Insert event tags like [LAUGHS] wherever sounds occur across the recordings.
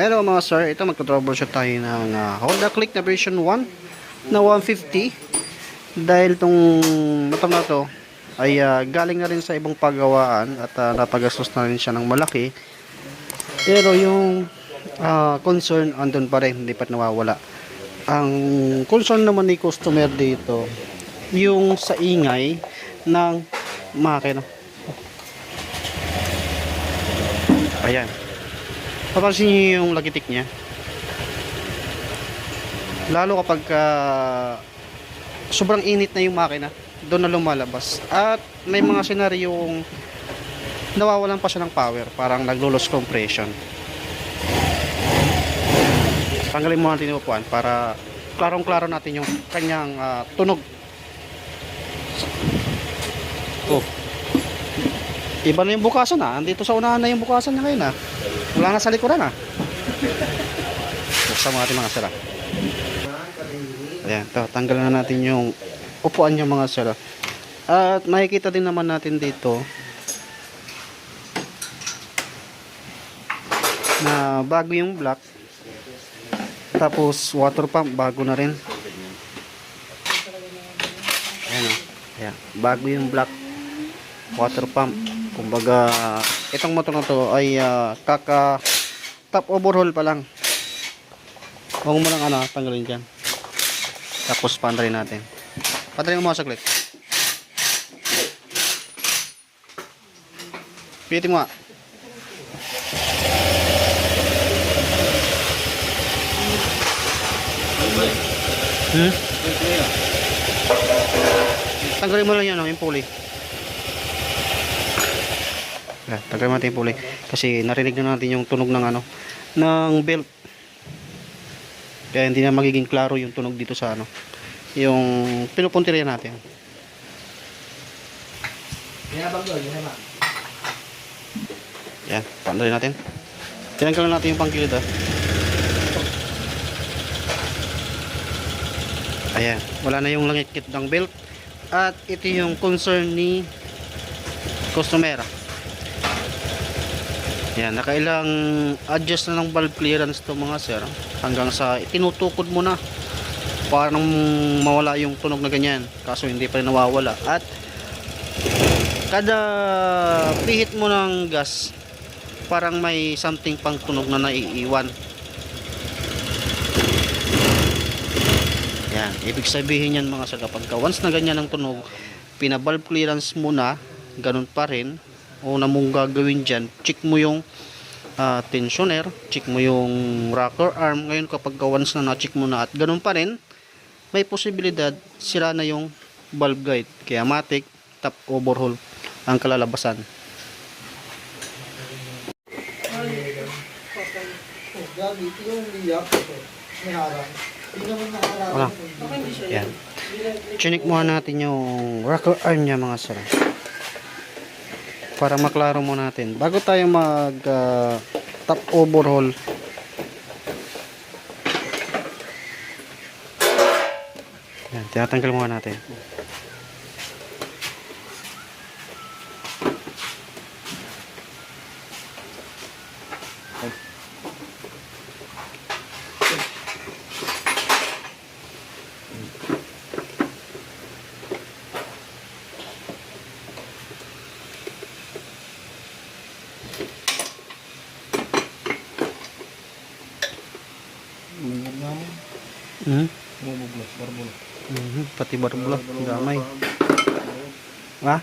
Hello mga sir, ito magka-troubleshoot tayo ng ah, Honda Click na version 1 na 150 dahil tong motor na to ay ah, galing na rin sa ibang paggawaan at uh, napagastos na rin siya ng malaki. Pero yung ah, concern andun pa rin, hindi pa nawawala. Ang concern naman ni customer dito yung sa ingay ng makina. Ayan Papansin niyo yung lagitik niya. Lalo kapag ah, sobrang init na yung makina, doon na lumalabas. At may mga senaryong nawawalan pa siya ng power, parang naglo-loss compression. Tanggalin mo natin yung upuan para klarong-klaro natin yung kanyang ah, tunog. Oh. Iba na yung bukasan ah. Andito sa unahan na yung bukasan niya ngayon ah. Wala na sa likuran ah. Buksan mo natin mga sira. Ayan, to, tanggalan na natin yung upuan niya mga sira. At makikita din naman natin dito na bago yung block. Tapos water pump bago na rin. Ayan o. Ayan, bago yung block water pump. Kumbaga, itong motor na to ay ah, kaka top overhaul pa lang. Huwag mo lang ano, tanggalin dyan. Tapos pandarin natin. Pandarin mo mga saglit. Pihitin mo nga. Hmm? Tanggalin mo lang yan, oh, yung pulley. Yan, tanggalin natin yung. Kasi narinig na natin yung tunog ng ano, ng belt. Kaya hindi na magiging klaro yung tunog dito sa ano, yung pinupuntirya natin. Yan, tanggalin natin. Tinanggalan natin yung pangkilid ah. Ayan, wala na yung langit-kit ng belt. At ito yung concern ni customer. Yan, nakailang adjust na ng valve clearance to mga sir. Hanggang sa tinutukod mo na para nang mawala yung tunog na ganyan. Kaso hindi pa rin nawawala. At kada pihit mo ng gas, parang may something pang tunog na naiiwan. Yan, ibig sabihin yan mga sir, kapag ka once na ganyan ang tunog, pinabalve clearance mo na, ganun pa rin, o na mong gagawin dyan, check mo yung ah, tensioner, check mo yung rocker arm, ngayon kapag ka once na na-check mo na at ganun pa rin, may posibilidad sira na yung valve guide, kaya matik, top overhaul ang kalalabasan. Wala. Yan. Chinik muna natin yung rocker arm niya mga sir. Para maklaro mo natin. Bago tayo mag ah, top overhaul. Yan, tinatanggal muna natin. Bumubog Pati barbula, gamay. Ha?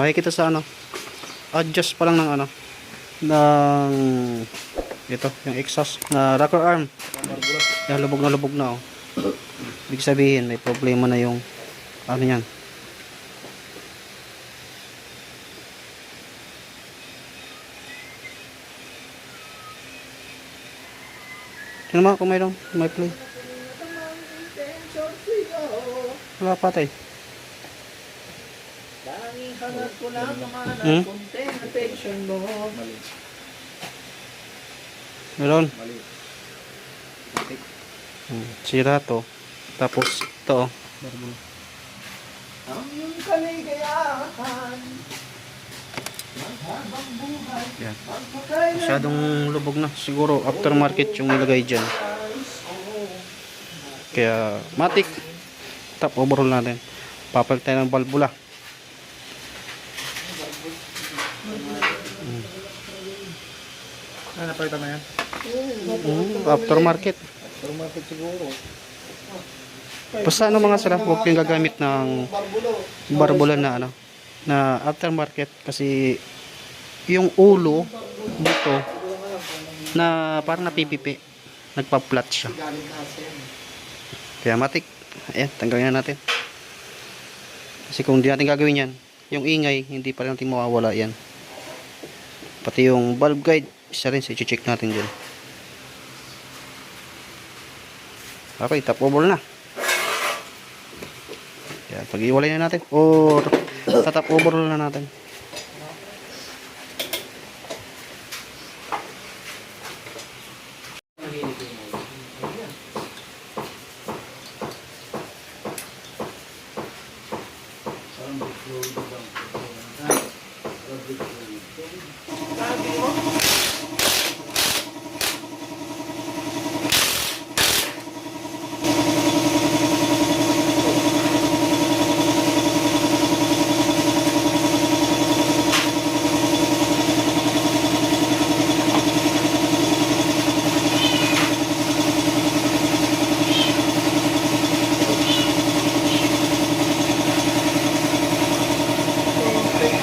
Makikita sa ano. Adjust pa lang ng ano. Ng ito, yung exhaust na rocker arm. Yan, lubog na lubog na oh. Ibig sabihin, may problema na yung ano yan. Tingnan mo kung mayroon, may play. Wala pa tayo. Tanging hangat ko lang naman Hmm? mo. Meron. Mali. Hmm, Sira to. Tapos ito oh. Ang iyong kaligayahan. Yan. Masyadong lubog na. Siguro aftermarket yung nilagay dyan. Kaya matik. Top overall natin. Papalit tayo ng balbula. Ano, napalitan na yan? Mm, aftermarket. Automatic siguro. Basta ano mga sila, huwag kayong gagamit ng barbulan na ano na aftermarket kasi yung ulo dito na parang napipipi nagpa-flat siya. Sa kaya matik. Ayan tanggalin na natin. Kasi kung di natin gagawin yan yung ingay hindi pa rin natin mawawala yan. Pati yung valve guide isa rin i-check natin dyan. Okay top over na. Yan pag-iwalay na natin. Or tatap over na natin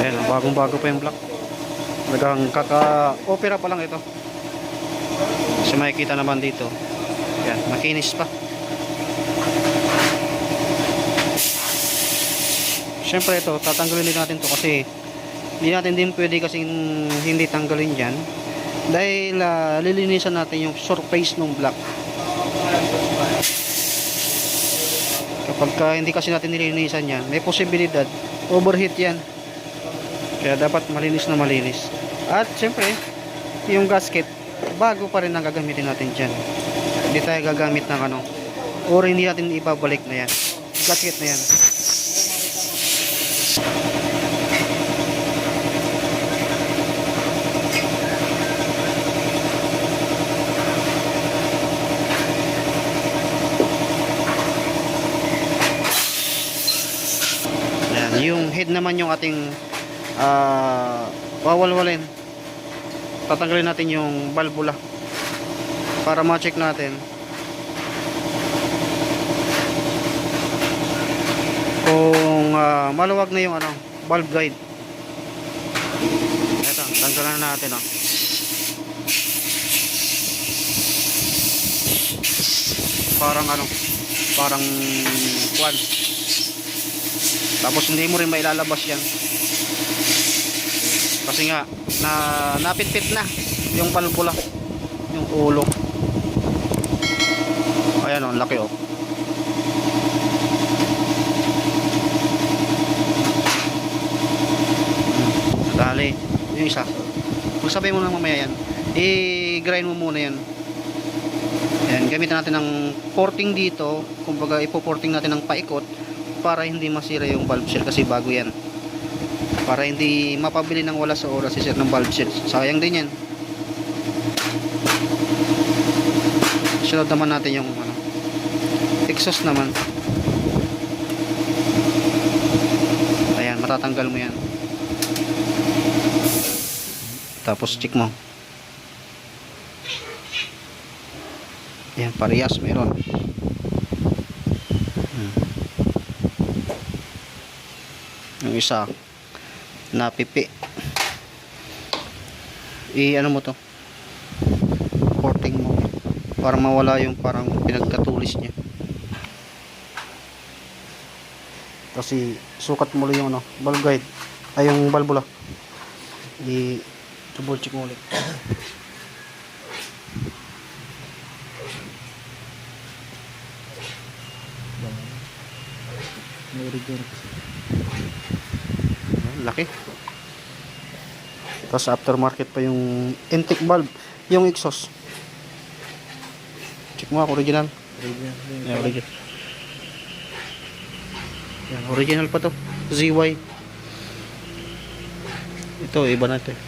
Ayan, bagong bago pa yung block. Talagang kaka-opera pa lang ito. Kasi makikita naman dito. Ayan, makinis pa. Siyempre ito, tatanggalin din natin to kasi hindi natin din pwede kasing hindi tanggalin dyan. Dahil ah, lilinisan natin yung surface ng block. Kapag ka hindi kasi natin nilinisan yan, may posibilidad overheat yan. Kaya dapat malinis na malinis. At siyempre, yung gasket, bago pa rin ang gagamitin natin dyan. Hindi tayo gagamit ng ano, or hindi natin ibabalik na yan. Gasket na. Yan, yung head naman yung ating ah wawalwalin. Tatanggalin natin yung valvula para ma-check natin kung ah, maluwag na yung ano, valve guide. Ito, tanggalan na natin oh. Parang ano, parang kwan. Tapos hindi mo rin mailalabas yan. Kasi nga, na napitpit na yung palpula, yung ulo. Ayan o, ang laki o. Dali, yung isa. Sabihin mo na mamaya yan, i-grind mo muna yan. Ayan, gamitan natin ng porting dito. Kumbaga, ipo-porting natin ng paikot para hindi masira yung valve seal kasi bago yan. Para hindi mapabili ng wala sa oras si sir ng valve seal. Sayang din yan. Sunod naman natin yung ano, exhaust naman. Ayan, matatanggal mo yan. Tapos check mo. Yan, parehas meron. Hmm. Isa, napipi. I ano mo to? Porting mo. Para mawala yung parang pinagkatulis niya. Kasi sukat mo lang yung ano, valve guide. Ay yung valvula. I double check mo ulit. Ayan, Laki. Tapos aftermarket pa yung intake valve, yung exhaust. Check mo ako original. Yeah, original. Yan, original pa to. ZY. Ito, iba na ito. eh.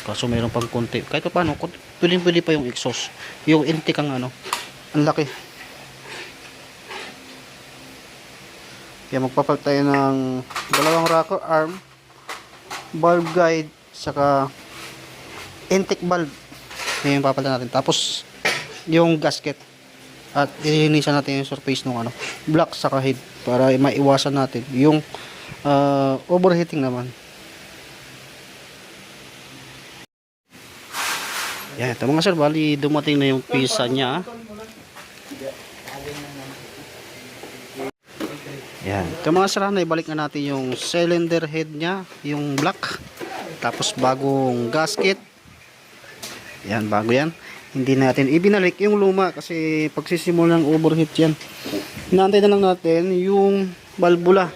Kaso mayroon pang konti. Kahit pa paano, pwede pwede pa yung exhaust. Yung intake ang ano. Ang laki. Kaya magpapalit tayo ng dalawang rocker arm, valve guide, saka intake valve. Yan yung papalitan natin. Tapos, yung gasket. At ilinisan natin yung surface ng ano, block saka head para maiwasan natin yung ah, overheating naman. Yan, ito mga sir, bali dumating na yung pisa niya. Yan, ito mga sir, na ibalik na natin yung cylinder head niya, yung black. Tapos bagong gasket. Yan, bago yan. Hindi natin ibinalik yung luma kasi pagsisimula ng overheat yan. Inaantay na lang natin yung balbula.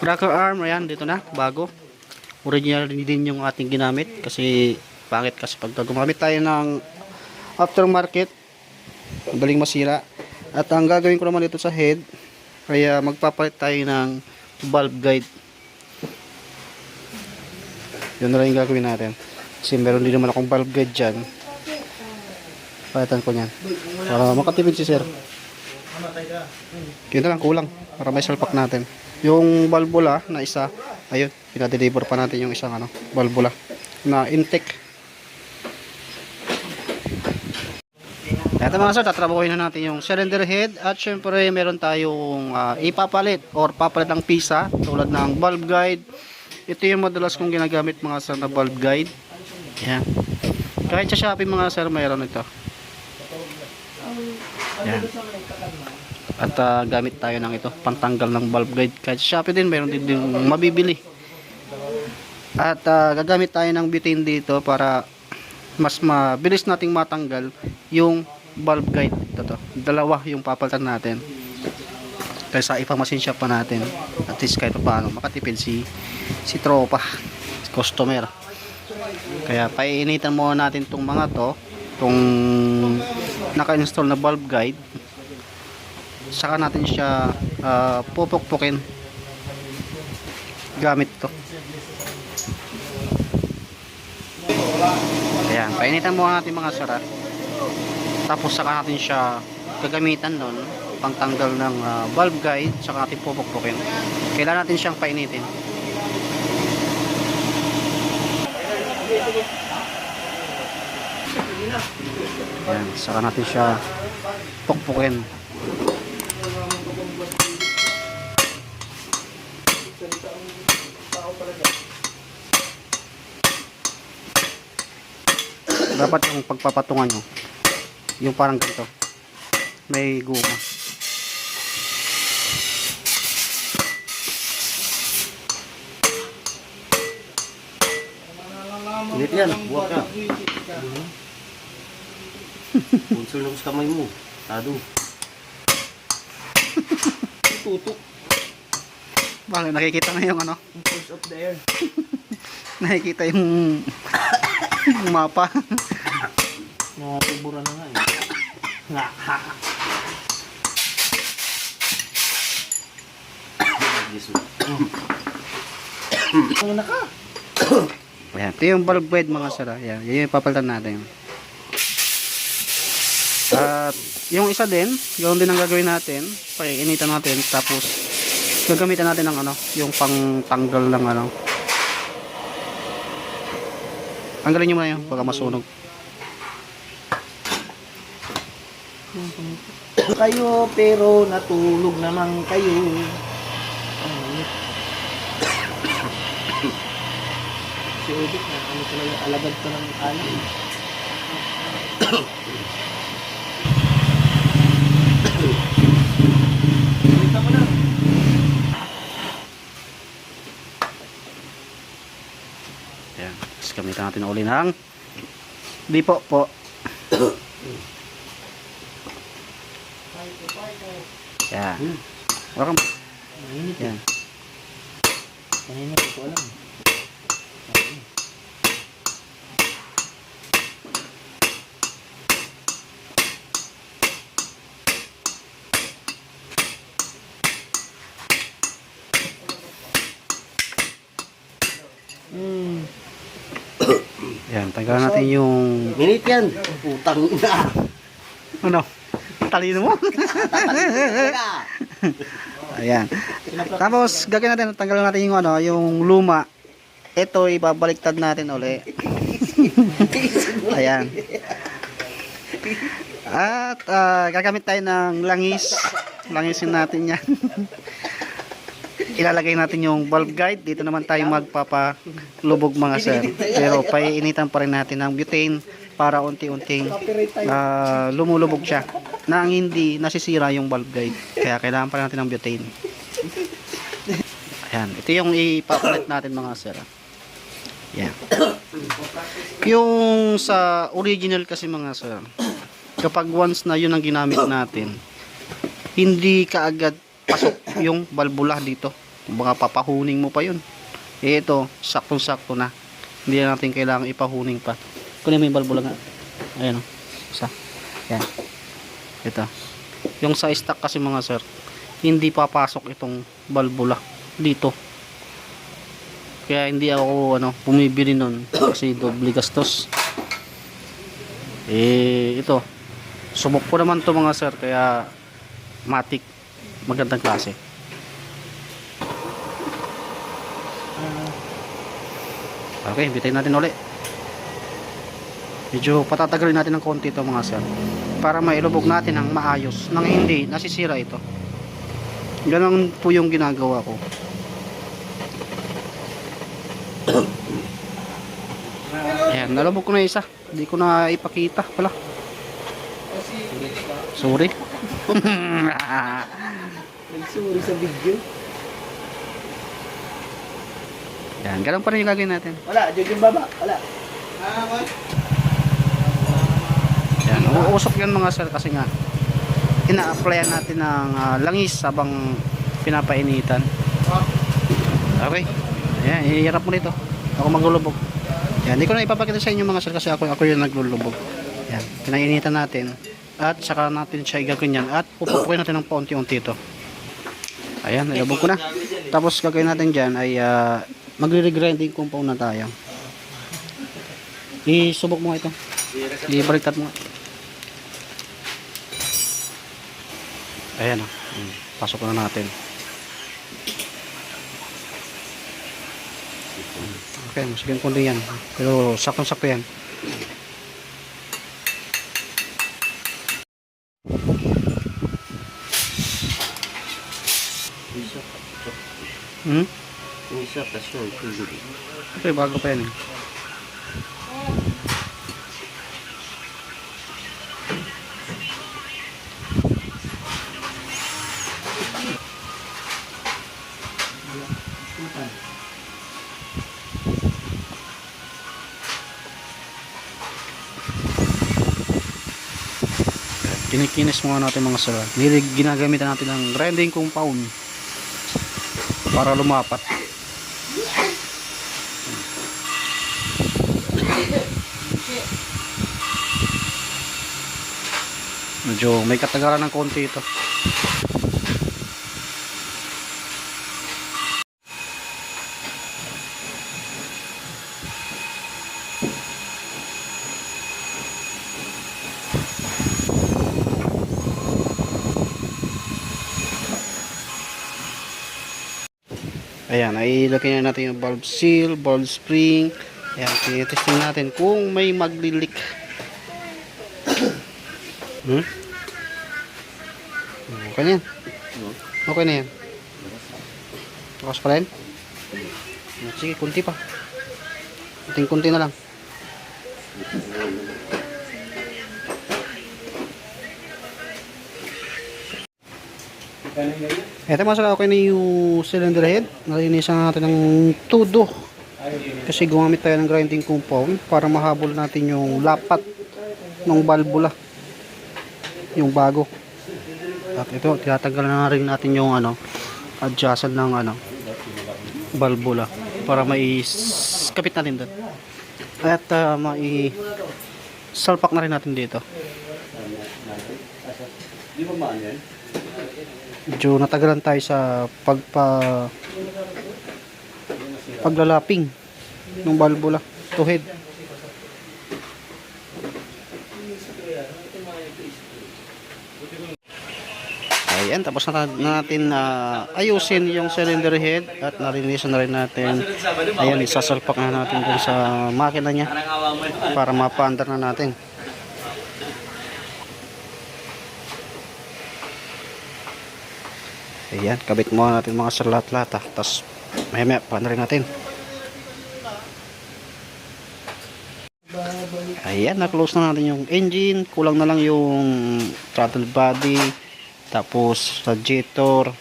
Rocker arm, ayan, dito na, bago. Original din yung ating ginamit kasi pangit kasi pag gumamit tayo ng aftermarket, madaling masira. At ang gagawin ko naman dito sa head, kaya magpapalit tayo ng valve guide. Yun na lang yung gagawin natin. Kasi meron din naman akong valve guide dyan. Palitan ko yan. Para makatipid si sir. Yun na lang, kulang. Para may salpak natin. Yung valvula na isa, ayun, pinadeliver pa natin yung isang ano, valvula na intake. Ito mga sir, tatrabahuin na natin yung cylinder head at syempre meron tayong ah, ipapalit or papalit ng pisa tulad ng valve guide. Ito yung madalas kong ginagamit mga sir na valve guide. Yan. Kahit sa Shopee mga sir, mayroon ito. Yan. At ah, gamit tayo ng ito, pantanggal ng valve guide. Kahit sa Shopee din, mayroon din, din mabibili. At ah, gagamit tayo ng butane dito para mas mabilis nating matanggal yung valve guide. Ito to. Dalawa yung papalitan natin. Kaysa ipamasin shop pa natin. At least kahit paano makatipid si si tropa, si customer. Kaya paiinitan muna natin tong mga to, tong naka-install na valve guide. Saka natin siya ah, pupukpukin gamit to. Ayan, painitan muna natin mga sara. Tapos saka natin siya gagamitan nun pangtanggal ng ah, valve guide saka natin pupukpukin. Kailangan natin siyang painitin. Ayan, saka natin siya pukpukin. Dapat yung pagpapatungan nyo, yung parang ganito, may guma. Ulit yan, buwag ka. [LAUGHS] Punsol lang sa kamay mo. Tado. [LAUGHS] Tutok. Bakit nakikita na yung ano, Pulse of the air. [LAUGHS] nakikita yung [COUGHS] mapa. Nakatubura na nga eh. Nga, ha. Jesus. [COUGHS] Ano na ka? Ayan, ito yung valve guide mga sara. Ayan, yan yung papalitan natin. At yung isa din, gawin din ang gagawin natin. Painitan natin tapos gagamitan natin ng ano, yung pang tanggal ng ano. Tanggalin nyo muna yun, baka masunog. Kayo pero natulog naman kayo. Init. si Ubik na ano talaga alagad ka ng na. Ayan, tapos gamitan natin uli ng di po po. [COUGHS] Yan. Hmm. Wala kang... Mainit eh. yan. Mainit, ko alam. Mm. [COUGHS] yan, tagalan natin yung... Minit yan. Putang ina. Ano? Talino mo. Ayan. Tapos gagawin natin, tanggalan natin yung ano, yung luma. Ito ibabaliktad natin uli. Ayan. At ah, gagamit tayo ng langis. Langisin natin yan. Ilalagay natin yung bulb guide. Dito naman tayo magpapalubog mga sir. Pero paiinitan pa rin natin ng butane para unti-unting ah, lumulubog siya na ang hindi nasisira yung bulb guide. Kaya kailangan pa natin ng butane. Ayan. Ito yung ipapalit natin mga sir. Yan. Yung sa original kasi mga sir, kapag once na yun ang ginamit natin, hindi kaagad pasok yung balbula dito. Baka papahuning mo pa yun. Eh ito, saktong-sakto na. Hindi na natin kailangan ipahuning pa. Kunin mo yung balbula nga. Ayan o. Isa. Yan. Ito. Yung sa stock kasi mga sir, hindi papasok itong balbula dito. Kaya hindi ako ano, bumibili nun [COUGHS] kasi doble gastos. Eh, ito. Subok ko naman to mga sir kaya matik magandang klase. Okay, bitayin natin uli. Medyo patatagalin natin ng konti ito mga sir. Para mailubog natin ng maayos nang hindi nasisira ito. Ganun po yung ginagawa ko. Ayan, nalubog ko na isa. Hindi ko na ipakita pala. Sorry. Nagsuri sa video. Yan, ganun pa rin yung gagawin natin. Wala, dyan yung baba. Wala. Yan, uusok yan mga sir kasi nga ina-applyan natin ng ah, langis habang pinapainitan. Okay. Ayan, ihirap mo dito. Ako maglulubog. Yan, hindi ko na ipapakita sa inyo mga sir kasi ako, ako yung naglulubog. Yan, pinainitan natin. At saka natin siya gagawin yan. At pupupukin natin ng paunti-unti ito. Ayan, nilubog ko na. Tapos gagawin natin dyan ay uh, magre-regrinding compound na tayo. Isubok mo ito. Ibaliktad mo Ayan o. Hmm, Pasok na natin. Okay, masigyan konti yan. Pero sakong-sakto yan. Isa. Hmm? Isa, yun. Tubig. Okay, bago pa yan eh. Kinikinis muna natin mga sir. Nilig ginagamitan natin ng grinding compound para lumapat. Medyo may katagalan ng konti ito. Ayan, ay ilagay na natin yung bulb seal, bulb spring. Ayan, tinitesting natin kung may maglilik. [COUGHS] Hmm? Okay na yan. Okay na yan. Lakas pa rin? Sige, kunti pa. Kunting-kunti na lang. Ito mga saka okay na yung cylinder head. Nalinisan natin ng tudo. Kasi gumamit tayo ng grinding compound para mahabol natin yung lapat ng balbula. Yung bago. At ito, tinatanggal na rin natin yung ano, adjustan ng ano, balbula para mai kapit natin doon. At uh, mai salpak na rin natin dito. Di ba maan yan? Medyo natagalan tayo sa pagpa paglalaping ng balbula to head Ayan, tapos na, na natin na ayusin yung cylinder head at narinisan na rin natin. Ayan, isasalpak na natin dun sa makina niya para mapaandar na natin. Ayan, kabit muna natin mga salat-lata. Tapos, maya maya, paano rin natin. Ayan, na-close na natin yung engine. Kulang na lang yung throttle body. Tapos, radiator.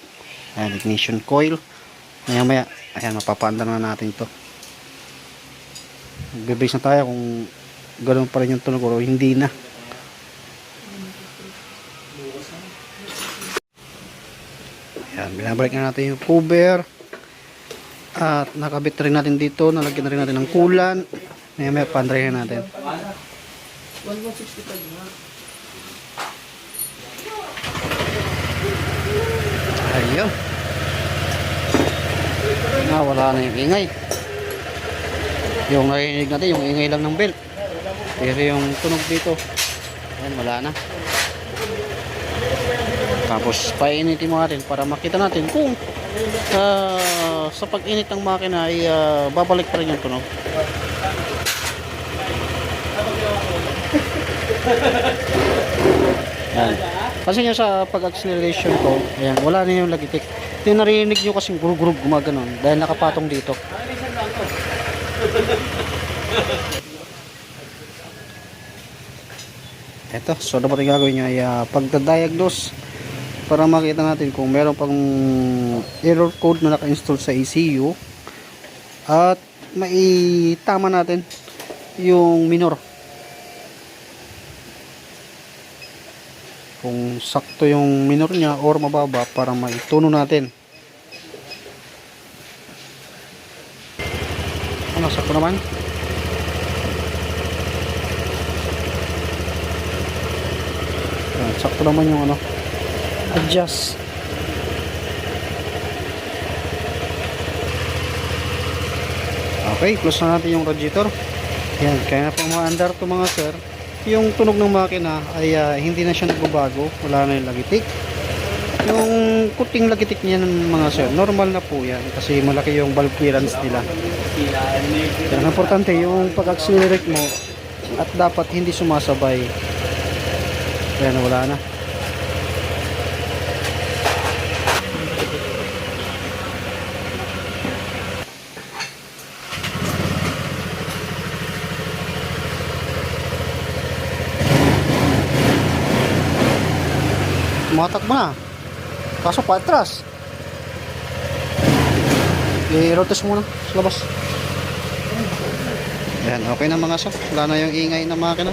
Ayan, ignition coil. Maya maya, ayan, mapapaandar na natin to. Bibase na tayo kung ganoon pa rin yung tunog o hindi na. Ayan, binabalik na natin yung cover. At nakabit rin natin dito. Nalagyan na rin natin ng kulan. Maya maya, pandrayin natin. 1165 nga. Ayun. Ah, wala na yung ingay. Yung narinig natin, yung ingay lang ng belt. Pero yung tunog dito, ayan, wala na. Tapos, painitin mo natin para makita natin kung ah, sa pag-init ng makina ay ah, babalik pa rin yung tunog. Yan. Kasi nga sa pag-acceleration ko, ayan, wala na yung lagitik. Yung narinig nyo kasing gurug-gurug gumaganon dahil nakapatong dito. Eto, so dapat yung gagawin nyo ay uh, pagdadiagnose para makita natin kung meron pang error code na naka-install sa ECU at maitama natin yung minor. Kung sakto yung minor niya or mababa para maituno natin. Ano sakto naman? Sakto naman yung ano adjust. Okay close na natin yung radiator. Yan kaya na pang maandar to mga sir. Yung tunog ng makina ay ah, hindi na siya nagbabago. Wala na yung lagitik. Yung kuting lagitik niya ng mga sir normal na po yan kasi malaki yung valve clearance nila. Yan importante yung pag-accelerate mo at dapat hindi sumasabay. Yan wala na Tumatakbo na. Kaso patras. I-rotes muna sa labas. Ayan, okay na mga sir. Wala na yung ingay ng makina.